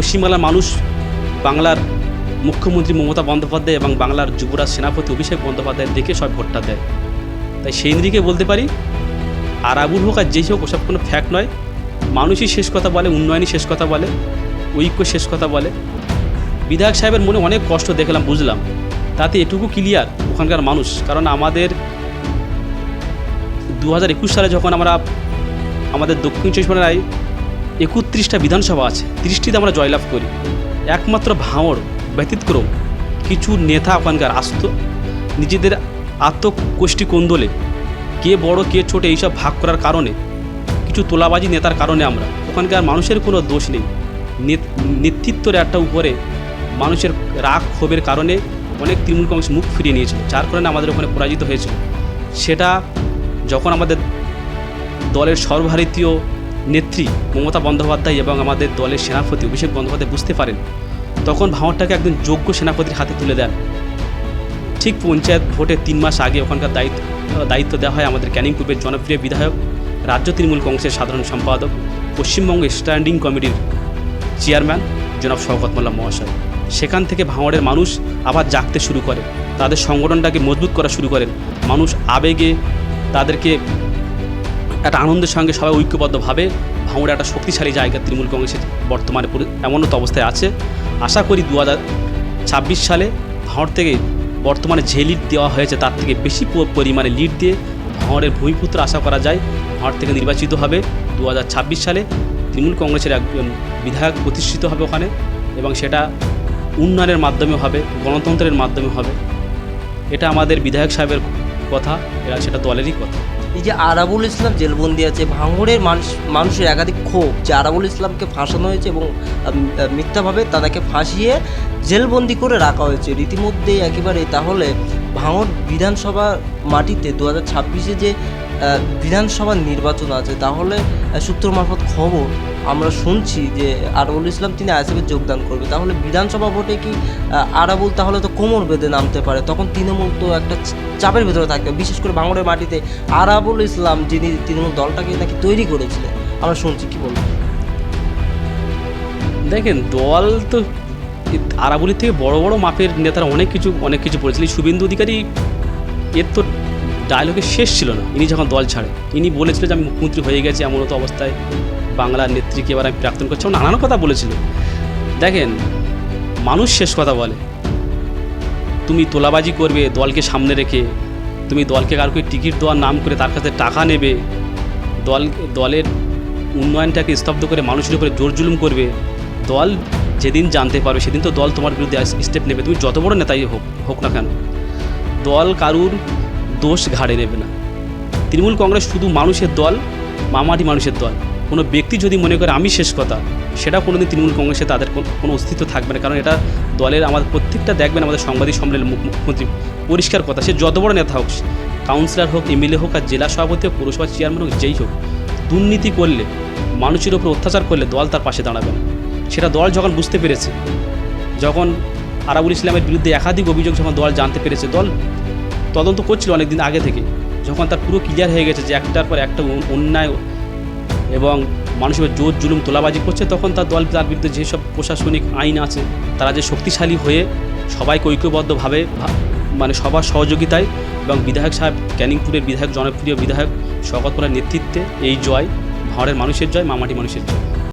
পশ্চিমবাংলার মানুষ, বাংলার মুখ্যমন্ত্রী মমতা বন্দ্যোপাধ্যায় এবং বাংলার যুবরাজ সেনাপতি অভিষেক বন্দ্যোপাধ্যায় দেখে সব ভোটটা দেয়। তাই সেই দিকে বলতে পারি আরাবুল হোক আর যেই হোক, ওসব কোনো ফ্যাক্ট নয়। মানুষই শেষ কথা বলে, উন্নয়নই শেষ কথা বলে, ঐক্য শেষ কথা বলে। বিধায়ক সাহেবের মনে অনেক কষ্ট দেখলাম, বুঝলাম। তাতে এটুকু ক্লিয়ার ওখানকার মানুষ, কারণ আমাদের দু হাজার একুশ সালে যখন আমরা আমাদের দক্ষিণ চব্বিশ পরগনায় একত্রিশটা বিধানসভা আছে, ত্রিশটিতে আমরা জয়লাভ করি। একমাত্র ভাঙড় ব্যতীতক্রম কিছু নেতা ওখানকার আসত, নিজেদের আত্মকোষ্ঠী কোন্দলে কে বড়, কে ছোট এইসব ভাগ করার কারণে, কিছু তোলাবাজি নেতার কারণে আমরা। ওখানকার মানুষের কোনো দোষ নেই। নেত- নেতৃত্বের একটা উপরে মানুষের রাগ, ক্ষোভের কারণে অনেক তৃণমূল কংগ্রেস মুখ ফিরিয়ে নিয়েছিল, যার কারণে আমাদের ওখানে পরাজিত হয়েছিল। সেটা যখন আমাদের দলের সর্বভারতীয় নেত্রী মমতা বন্দ্যোপাধ্যায় এবং আমাদের দলের সেনাপতি অভিষেক বন্দ্যোপাধ্যায় বুঝতে পারেন, তখন ভাঁড়টাকে একজন যোগ্য সেনাপতির হাতে তুলে দেন। ঠিক পঞ্চায়েত ভোটের তিন মাস আগে ওখানকার দায়িত্ব দায়িত্ব দেওয়া হয় আমাদের ক্যানিং পূর্বের জনপ্রিয় বিধায়ক, রাজ্য তৃণমূল কংগ্রেসের সাধারণ সম্পাদক, পশ্চিমবঙ্গ স্ট্যান্ডিং কমিটির চেয়ারম্যান জনাব শওকত মোল্লা মহাশয়। সেখান থেকে ভাঙড়ের মানুষ আবার জাগতে শুরু করে, তাদের সংগঠনটাকে মজবুত করা শুরু করেন। মানুষ আবেগে তাদেরকে একটা আনন্দের সঙ্গে সবাই ঐক্যবদ্ধভাবে ভাঙড়ে একটা শক্তিশালী জায়গা তৃণমূল কংগ্রেসের বর্তমানে এমন তো অবস্থায় আছে। আশা করি দু হাজার ছাব্বিশ সালে ভাঙড় থেকে বর্তমানে যে লিড দেওয়া হয়েছে তার থেকে বেশি পরিমাণে লিড দিয়ে ভাঙড়ের ভূমিপুত্র আশা করা যায় ভাঁড় থেকে নির্বাচিত হবে। দু হাজার ছাব্বিশ সালে তৃণমূল কংগ্রেসের একজন বিধায়ক প্রতিষ্ঠিত হবে ওখানে এবং সেটা উন্নয়নের মাধ্যমে হবে, গণতন্ত্রের মাধ্যমে হবে। এটা আমাদের বিধায়ক সাহেবের কথা, এরা সেটা দলেরই কথা। এই যে আরাবুল ইসলাম জেলবন্দি আছে, ভাঙড়ের মানুষ, মানুষের একাধিক ক্ষোভ, যে আরাবুল ইসলামকে ফাঁসানো হয়েছে এবং মিথ্যাভাবে তাদেরকে ফাঁসিয়ে জেলবন্দি করে রাখা হয়েছে। রীতিমধ্যেই একেবারে তাহলে ভাঙড় বিধানসভা মাটিতে দু হাজার ছাব্বিশে যে বিধানসভা নির্বাচন আছে, তাহলে সূত্র মারফত খবর আমরা শুনছি যে আরাবুল ইসলাম তিনি আইএসএফে যোগদান করবে। তাহলে বিধানসভা ভোটে কি আরাবুল তাহলে তো কোমর বেঁধে নামতে পারে? তখন তৃণমূল তো একটা চাপের ভেতরে থাকবে। বিশেষ করে বাংলার মাটিতে আরাবুল ইসলাম যিনি তৃণমূল দলটাকে নাকি তৈরি করেছিলেন, আমরা শুনছি, কি বলব দেখেন, দল তো আরাবলির থেকে বড় বড় মাপের নেতারা অনেক কিছু অনেক কিছু বলেছিলেন শুভেন্দু অধিকারী, এর তো ডায়লগের শেষ ছিল না। ইনি যখন দল ছাড়ে ইনি বলেছিল যে আমি মুখ্যমন্ত্রী হয়ে গেছি, এমন তো অবস্থায় বাংলার নেত্রীকে এবার আমি প্রাক্তন করছি। নানান কথা বলেছিল। দেখেন, মানুষ শেষ কথা বলে, তুমি তোলাবাজি করবে, দলকে সামনে রেখে, তুমি দলকে কারোকে টিকিট দেওয়ার নাম করে তার কাছে টাকা নেবে, দল, দলের উন্নয়নটাকে স্তব্ধ করে মানুষের উপরে জোর জুলুম করবে, দল যেদিন জানতে পারবে, সেদিন তো দল তোমার বিরুদ্ধে স্টেপ নেবে। তুমি যত বড় নেতাই হোক হোক না কেন, দল কারুর দোষ ঘাড়ে নেবে না। তৃণমূল কংগ্রেস শুধু মানুষের দল, মামাটি মানুষের দল। কোনো ব্যক্তি যদি মনে করে আমি শেষ কথা, সেটা কোনোদিন তৃণমূল কংগ্রেসে তাদের কোনো অস্তিত্ব থাকবে না। কারণ এটা দলের আমাদের প্রত্যেকটা দেখবেন আমাদের সাংবাদিক সম্মেলন মুখ- মুখ্যমন্ত্রী, পরিষ্কার কথা, সে যত বড় নেতা হোক কাউন্সিলর হোক, এমএলএ হোক আর জেলা সভাপতি হোক, পৌরসভা চেয়ারম্যান হোক, যেই হোক, দুর্নীতি করলে, মানুষের ওপর অত্যাচার করলে দল তার পাশে দাঁড়াবে না। সেটা দল যখন বুঝতে পেরেছে, যখন আরাবুল ইসলামের বিরুদ্ধে একাধিক অভিযোগ যখন দল জানতে পেরেছে, দল তদন্ত করছিল অনেক দিন আগে থেকে। যখন তার পুরো ক্লিয়ার হয়ে গেছে যে একটার পর একটা অন্যায় এবং মানুষের জোর জুলুম, তোলাবাজি করছে, তখন তার দল, তার বিরুদ্ধে যেসব প্রশাসনিক আইন আছে, তারা যে শক্তিশালী হয়ে সবাইকে ঐক্যবদ্ধভাবে মানে সবার সহযোগিতায় এবং বিধায়ক সাহেব, ক্যানিংপুরের বিধায়ক, জনপ্রিয় বিধায়ক শকত করার নেতৃত্বে এই জয়, ভাঁড়ের মানুষের জয়, মামাটি মানুষের জয়।